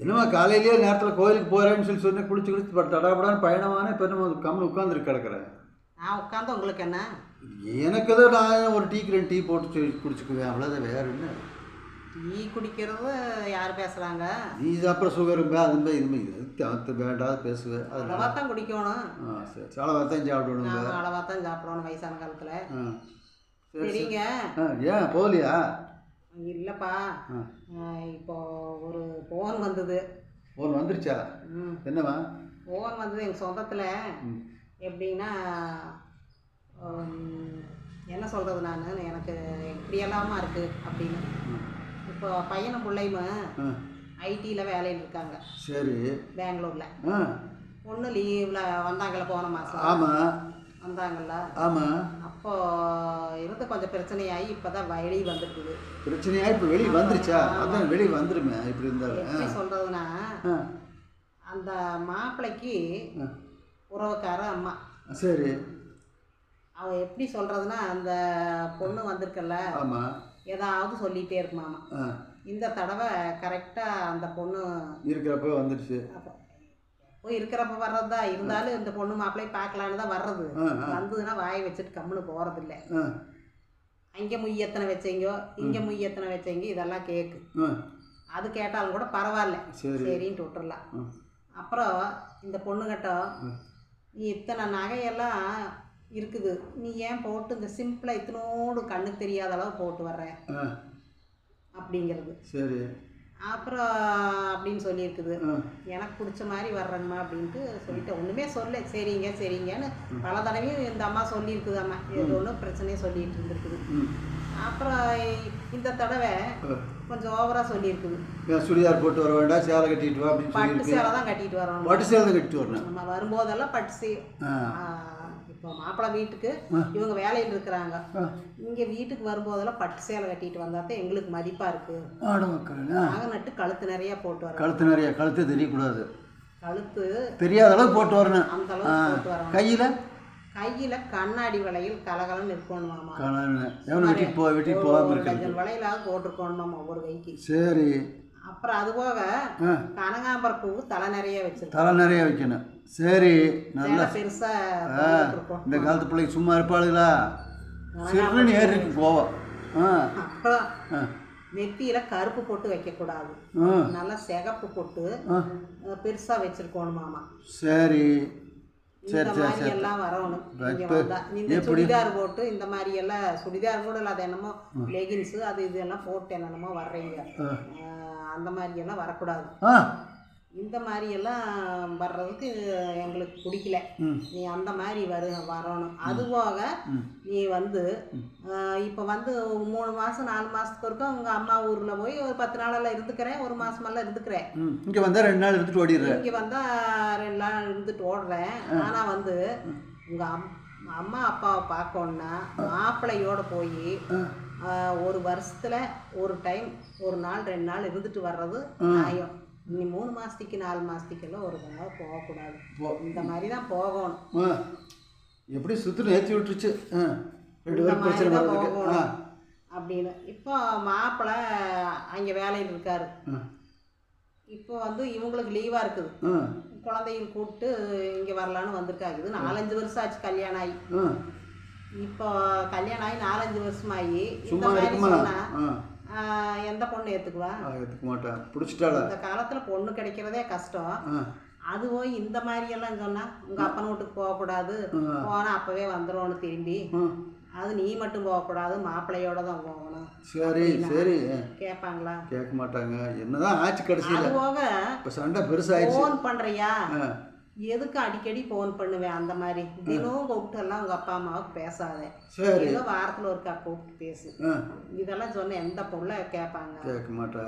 என்னம்மா காலையிலேயே நேரத்தில் கோயிலுக்கு போகிறேன்னு சொல்லி சொன்னேன் குளிச்சு குளிச்சு பட் தடாபடான்னு பயணமான இப்போ நம்ம கம்மல் உட்காந்துருக்கு கிடக்குறேன் நான் உட்காந்து உங்களுக்கு என்ன? எனக்கு ஏதோ நான் ஒரு டீக்கு ரெண்டு டீ போட்டு குடிச்சுக்குவேன் அவ்வளோதான் வேற என்ன? டீ குடிக்கிறது யார் பேசுகிறாங்க நீ அப்புறம் சுகரும்பே அதும்பே இதுமே இது அது வேண்டாத பேசுவேன் அளவாக தான் குடிக்கணும். ஆ சரி சாலை தான் சாப்பிடணுங்க நான் அளவாக தான் சாப்பிடணும் வயசான காலத்தில். சரிங்க. ஏன் போகலையா? இல்லைப்பா. இப்போ ஒரு ஃபோன் வந்தது. ஃபோன் வந்துருச்சா? ம். என்னவா ஃபோன் வந்தது எங்கள் சொந்தத்தில். எப்படின்னா என்ன சொல்கிறது நான்? எனக்கு இப்படியெல்லாமா இருக்குது அப்படின்னு. இப்போ பையனும் பிள்ளையுமே ஐடியில் வேலையில் இருக்காங்க. சரி. பெங்களூரில். பொண்ணு லீவில் வந்தாங்கல்ல போன மாதம் ஆமாம் வந்தாங்கல்ல? ஆமாம் அப்போ இருந்து கொஞ்சம் பிரச்சனையாகி இப்போ தான் வெளியே வந்துருக்குது. பிரச்சனையா இப்போ வெளியே வந்துருச்சா? அதான் வெளியே வந்துருமே இப்படி இருந்தாலும் சொல்கிறதுனா அந்த மாப்பிள்ளைக்கு உறவுக்கார அம்மா. சரி. அவ எப்படி சொல்கிறதுனா அந்த பொண்ணு வந்திருக்கல்ல ஆமாம் ஏதாவது சொல்லிகிட்டே இருக்குமாமா இந்த தடவை கரெக்டாக அந்த பொண்ணு இருக்கிறப்ப வந்துருச்சு. அப்போ இருக்கிறப்ப வர்றது? தான் இருந்தாலும் இந்த பொண்ணு மாப்பிள்ளையை பார்க்கலான்னு தான் வர்றது. வந்ததுன்னா வாயை வச்சுட்டு கம்முன்னு போகிறதில்ல அங்கே முய் எத்தனை வச்சீங்கோ? இங்கே முய் எத்தனை வச்சீங்க? இதெல்லாம் கேக்கு. ஆ. அது கேட்டாலும் கூட பரவாயில்ல. சரி. சரின்ட்டு விட்டுறலாம். அப்புறம் இந்த பொண்ணுகிட்ட. நீ இத்தனை நகையெல்லாம் இருக்குது. நீ ஏன் போட்டு இந்த சிம்பிளாக இத்தனோடு கண்ணுக்கு தெரியாத அளவு போட்டு வர்ற? அப்படிங்கிறது. சரி. அப்புறம் அப்படின்னு சொல்லியிருக்குது. எனக்கு பிடிச்ச மாதிரி வர்றேங்கம்மா அப்படின்ட்டு சொல்லிட்டு ஒன்றுமே சொல்ல சரிங்க சரிங்கன்னு பல தடவையும் இந்த அம்மா சொல்லியிருக்குது அம்மா இது ஒன்றும் பிரச்சனையே சொல்லிட்டு இருந்திருக்குது. அப்புறம் இந்த தடவை. கொஞ்சம் ஓவராக சொல்லியிருக்குது. சுடிதார் போட்டு வர வேண்டாம் சேலை கட்டிட்டு வா பட்டு சேலை தான் கட்டிட்டு வரணும். பட்டு சேலை தான் கட்டிட்டு வரணும். நம்ம வரும்போதெல்லாம் பட்டு சே இப்போ மாப்பிள்ளை வீட்டுக்கு. இவங்க வேலையில் இருக்கிறாங்க. இங்கே வீட்டுக்கு வரும்போதெல்லாம் பட்டு சேலை கட்டிட்டு வந்தா தான் எங்களுக்கு மதிப்பாக இருக்குது ஆட வைக்கிறேன்? நாங்க நட்டு கழுத்து நிறைய போட்டு வரோம் கழுத்து நிறைய கழுத்து தெரியக்கூடாது. கழுத்து தெரியாத அளவுக்கு போட்டு வரணும். அந்த அளவுக்கு போட்டு வரோம் கையில்? கையில் கண்ணாடி வளையல் கலகலன்னு இருக்கணுமாமா எவனை வெட்டிட்டு போ வெட்டிட்டு போகாமல் டஜன் வளையலாவது போட்டிருக்கணுமாமா ஒவ்வொரு கைக்கு. சரி. அப்புறம் அது போக ஆ. கனகாம்பர பூ தலை நிறைய வச்சிருக்கோம். தலை நிறைய வைக்கணும். சரி நல்லா பெருசா இந்த காலத்து பிள்ளைங்க சும்மா இருப்பாளுங்களா சிறுன்னு ஏறி இருக்கு போவோம் அப்புறம் நெத்தியில கருப்பு போட்டு வைக்கக்கூடாது. நல்லா சிகப்பு போட்டு பெருசா வச்சிருக்கணுமாமா சரி. இந்த சரி சரி சரி. எல்லாம் வரணும். இந்த? சுடிதார் போட்டு இந்த மாதிரி எல்லாம் சுடிதார் கூட இல்லாத என்னமோ லெகின்ஸு அது இது எல்லாம் போட்டு என்னென்னமோ வர்றீங்க. அந்த மாதிரி எல்லாம் வரக்கூடாது இந்த மாதிரி எல்லாம் வர்றதுக்கு எங்களுக்கு பிடிக்கல. நீ அந்த மாதிரி வரு வரணும். அது போக. நீ வந்து இப்போ வந்து மூணு மாதம் நாலு மாதத்துக்கு ஒருக்கா உங்கள் அம்மா ஊரில் போய் ஒரு பத்து நாளெல்லாம் இருந்துக்கிறேன் ஒரு மாதமெல்லாம் இருந்துக்கிறேன். இங்கே வந்தால் ரெண்டு நாள் எடுத்துகிட்டு ஓடிடுறேன் இங்கே வந்தால் ரெண்டு நாள் இருந்துட்டு ஓடுறேன். ஆனால் வந்து உங்கள் அம் அம்மா அப்பாவை பார்க்கணுன்னா மாப்பிள்ளையோட போய் ஒரு வருஷத்தில் ஒரு டைம் ஒரு நாள் ரெண்டு நாள் இருந்துட்டு வர்றது நியாயம் நீ மூணு மாதத்துக்கு நாலு மாதத்துக்கெல்லாம் ஒரு தடவை போகக்கூடாது. இந்த மாதிரி தான் போகணும் எப்படி சுற்றுன்னு ஏற்றி விட்டுருச்சு. ரெண்டு பேரும் பிரச்சனை அப்படின்னு. இப்போ மாப்பிள்ளை அங்கே வேலையில் இருக்காரு. இப்போ வந்து இவங்களுக்கு லீவாக இருக்குது. ஆ. குழந்தையும் கூப்பிட்டு இங்கே வரலான்னு வந்திருக்காங்க. இது நாலஞ்சு வருஷம் ஆச்சு கல்யாணம் ஆகி. இப்போ கல்யாணம் ஆகி நாலஞ்சு வருஷமாகி இந்த மாதிரி சொன்னா எந்த பொண்ணு ஏற்றுக்குவா ஆ, எடுத்துக்க மாட்டேன் பிடிச்சிட்டாளா? இந்த காலத்தில் பொண்ணு கிடைக்கிறதே கஷ்டம். அது போய் இந்த மாதிரி எல்லாம் சொன்னா உங்கள் அப்பன் வீட்டுக்கு போகக்கூடாது. ஆ. போனால் அப்போவே வந்துடும்னு திரும்பி. அது நீ மட்டும் போகக்கூடாது மாப்பிள்ளையோட தான் போகணும். சரி சரி. கேட்பாங்களா? கேட்க மாட்டாங்க. என்னதான் ஆச்சு கடைசியில்? போக இப்போ சண்டை பெருசாயிடுச்சு. ஃபோன் பண்ணுறியா ஆ. எதுக்கு அடிக்கடி ஃபோன் பண்ணுவேன்? அந்த மாதிரி. தினம் கூப்பிட்டெல்லாம் உங்கள் அப்பா அம்மாவுக்கு பேசாத. ஏதோ வாரத்தில் ஒருக்கா கூப்பிட்டு பேசு. இதெல்லாம் சொன்ன எந்த பொருளை கேட்பாங்க? கேட்க மாட்டா.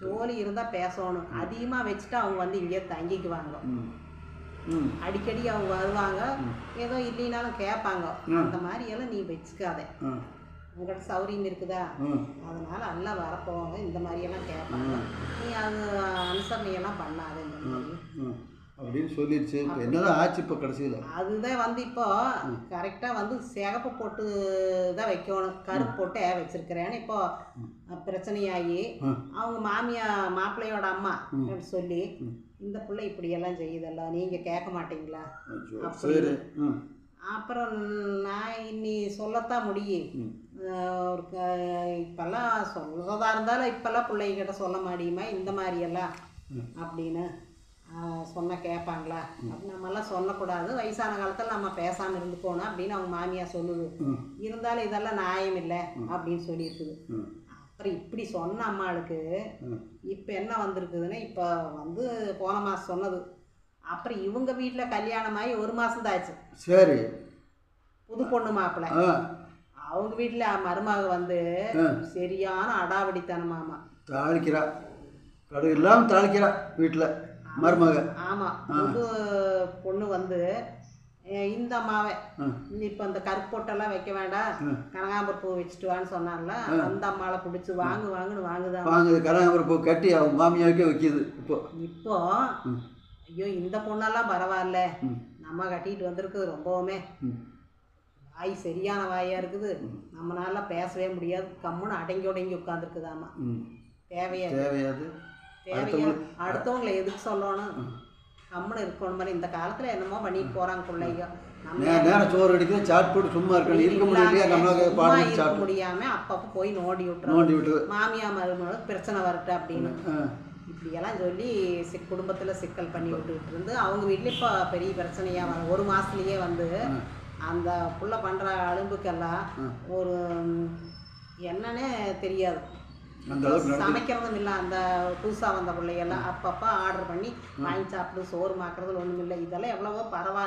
ஜோலி இருந்தால் பேசணும். அதிகமாக வச்சுட்டு அவங்க வந்து இங்கேயே தங்கிக்குவாங்க. அடிக்கடி அவங்க வருவாங்க. ஏதோ இல்லைனாலும் கேட்பாங்க. அந்த மாதிரி எல்லாம் நீ வச்சுக்காத. உங்கள்கிட்ட சௌரியம் இருக்குதா? அதனால எல்லாம் வரப்போவாங்க. இந்த மாதிரி எல்லாம் கேட்பாங்க நீ அது அனுசரணையெல்லாம் பண்ணாத இந்த மாதிரி. அப்படின்னு சொல்லிடுச்சு இப்போ என்னதான் ஆச்சு இப்போ கடைசியில்? அதுதான் வந்து இப்போ கரெக்டாக வந்து சிகப்பு போட்டு தான் வைக்கணும். கருப்பு போட்டு வச்சிருக்கிறேன்னு இப்போ பிரச்சனையாகி. அவங்க மாமியா மாப்பிள்ளையோட அம்மா சொல்லி இந்த பிள்ளை இப்படியெல்லாம் செய்யுதல்ல? நீங்கள் கேட்க மாட்டீங்களா. சரி. அப்புறம் நான் இன்னி சொல்லத்தான் முடியும். ஒரு க- இப்பெல்லாம் சொல்கிறதா இருந்தாலும் இப்பெல்லாம் பிள்ளைகிட்ட சொல்ல முடியுமா? இந்த மாதிரியெல்லாம் அப்படின்னு. சொன்னால் கேட்பாங்களா அப்படி நம்மெல்லாம் சொல்லக்கூடாது. வயசான காலத்தில் நம்ம பேசாமல் இருந்துக்கோணும் அப்படின்னு அவங்க மாமியா சொல்லுது. இருந்தாலும் இதெல்லாம் நியாயம் இல்லை அப்படின்னு சொல்லியிருக்குது. அப்புறம் இப்படி சொன்ன அம்மாளுக்கு இப்போ என்ன வந்திருக்குதுன்னா இப்போ வந்து போன மாதம் சொன்னது. அப்புறம் இவங்க வீட்டில் கல்யாணமாகி ஒரு மாதம் தான் ஆச்சு. சரி. புது பொண்ணு மாப்பிள்ளை அவங்க வீட்டில் மருமக வந்து சரியான அடாவடித்தனமாமா. தாளிக்கிறா. கடை இல்லாமல் தாளிக்கிறா வீட்டில் மருமக. ஆமாம் புது பொண்ணு வந்து இந்த அம்மாவை. இப்போ இந்த கருப்பொட்டெல்லாம் வைக்க வேண்டாம். கனகாம்பர பூ வச்சுட்டு வான்னு சொன்னார்ல. அந்த அம்மாவை பிடிச்சி வாங்கு வாங்குன்னு வாங்குதான். வாங்குது. கனகாம்பரம் பூ கட்டி அவங்க மாமியாவுக்கே வைக்கிது இப்போ. இப்போ. ஐயோ இந்த பொண்ணெல்லாம் பரவாயில்ல. நம்ம கட்டிட்டு வந்திருக்குது ரொம்பவுமே. வாய் சரியான வாயாக இருக்குது. நம்மளால பேசவே முடியாது. கம்முன்னு அடங்கி உடங்கி உட்காந்துருக்குதாம்மா தேவையாது. தேவையா அடுத்தவங்களை எதுக்கு சொல்லணும்? கம்முன்னு இருக்கணும் மாதிரி இந்த காலத்தில் என்னமோ பண்ணிட்டு போகிறாங்க பிள்ளைங்க நேரம் சோறு அடிக்குது சாட் போட்டு சும்மா இருக்கணும். இருக்க முடியலையா? நம்மளால பாடம் முடியாம அப்பப்போ போய் நோண்டி விட்டுறோம் நோண்டி விட்டு மாமியா மருமகளுக்கு பிரச்சனை வரட்டு அப்படின்னு. இப்படியெல்லாம் சொல்லி சிக் குடும்பத்தில் சிக்கல் பண்ணி விட்டுக்கிட்டு இருந்து அவங்க வீட்டில் இப்போ பெரிய பிரச்சனையாக வர ஒரு மாதத்துலேயே வந்து அந்த புள்ள பண்ணுற அலும்புக்கெல்லாம் ஒரு என்னன்னே தெரியாது. சமைக்கிறதும் இல்லை அந்த புதுசாக வந்த பிள்ளைகள்லாம் அப்பப்போ ஆர்டர் பண்ணி வாங்கி சாப்பிடு சோறு மாக்குறதுல ஒன்றும் இல்லை இதெல்லாம் எவ்வளவோ பரவாயில்ல.